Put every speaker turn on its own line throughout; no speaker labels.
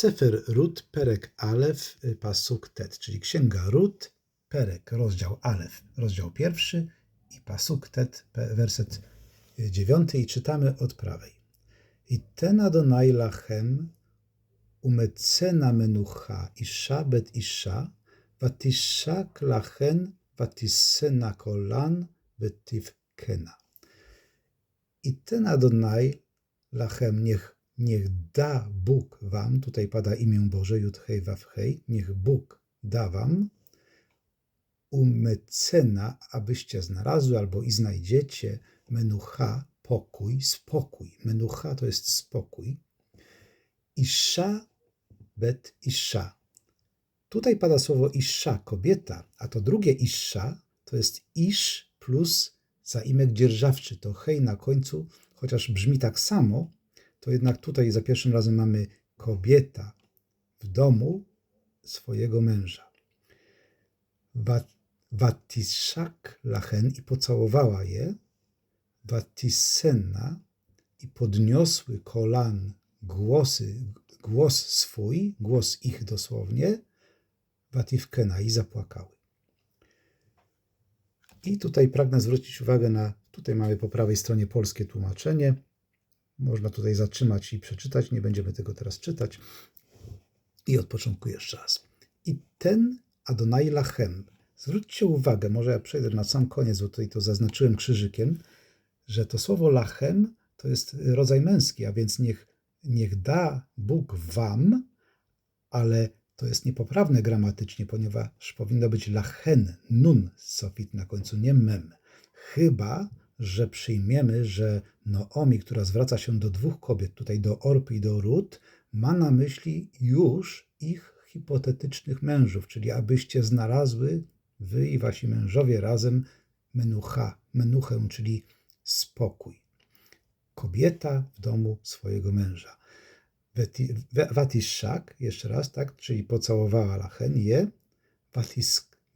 Sefer Rut, Perek Alef, Pasuk Tet, czyli Księga Rut, Perek, rozdział Alef, rozdział pierwszy i Pasuk Tet, werset dziewiąty i czytamy od prawej. I ten Adonai lachem umetcena menucha isha bet isha, vatishak lachen vatisena kolan vetivkena. I ten Adonai lachem niech, niech da Bóg wam, tutaj pada imię Boże, Jud hej waw hej, niech Bóg da wam umecena, abyście znalazły albo i znajdziecie menucha, pokój, spokój. Menucha to jest spokój. Isza bet isza. Tutaj pada słowo isza, kobieta, a to drugie isza to jest isz plus zaimek dzierżawczy. To hej na końcu, chociaż brzmi tak samo, to jednak tutaj za pierwszym razem mamy kobieta w domu swojego męża. Wat- Watiszak lachen i pocałowała je, Watisena i podniosły kolan głosy, głos swój, głos ich dosłownie, Wativkena i zapłakały. I tutaj pragnę zwrócić uwagę na, tutaj mamy po prawej stronie polskie tłumaczenie. Można tutaj zatrzymać i przeczytać, nie będziemy tego teraz czytać. I od początku jeszcze raz. I ten Adonai Lachem, zwróćcie uwagę, może ja przejdę na sam koniec, bo tutaj to zaznaczyłem krzyżykiem, że to słowo Lachem to jest rodzaj męski, a więc niech, niech da Bóg wam, ale to jest niepoprawne gramatycznie, ponieważ powinno być lachen, nun sofit na końcu, nie mem. Chyba, że przyjmiemy, że Noomi, która zwraca się do dwóch kobiet, tutaj do Orpy i do Rut, ma na myśli już ich hipotetycznych mężów, czyli abyście znalazły wy i wasi mężowie razem menucha, menuchę, czyli spokój. Kobieta w domu swojego męża. Watiszak, jeszcze raz, tak, czyli pocałowała lachen, je.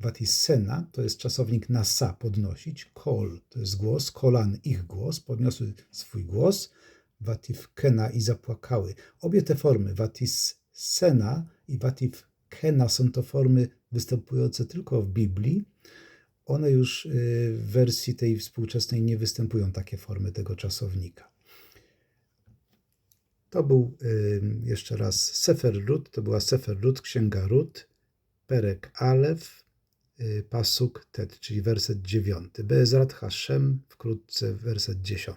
Watisena to jest czasownik na sa, podnosić. Kol to jest głos, kolan ich głos, podniosły swój głos. Wativkena i zapłakały. Obie te formy, Watissena i Wativkena są to formy występujące tylko w Biblii. One już y, w wersji tej współczesnej nie występują takie formy tego czasownika. To był y, jeszcze raz Sefer Rut, to była Sefer Rut, Księga Rut, Perek Alef, Pasuk Tet, czyli werset 9. Bezrat Hashem, wkrótce werset 10.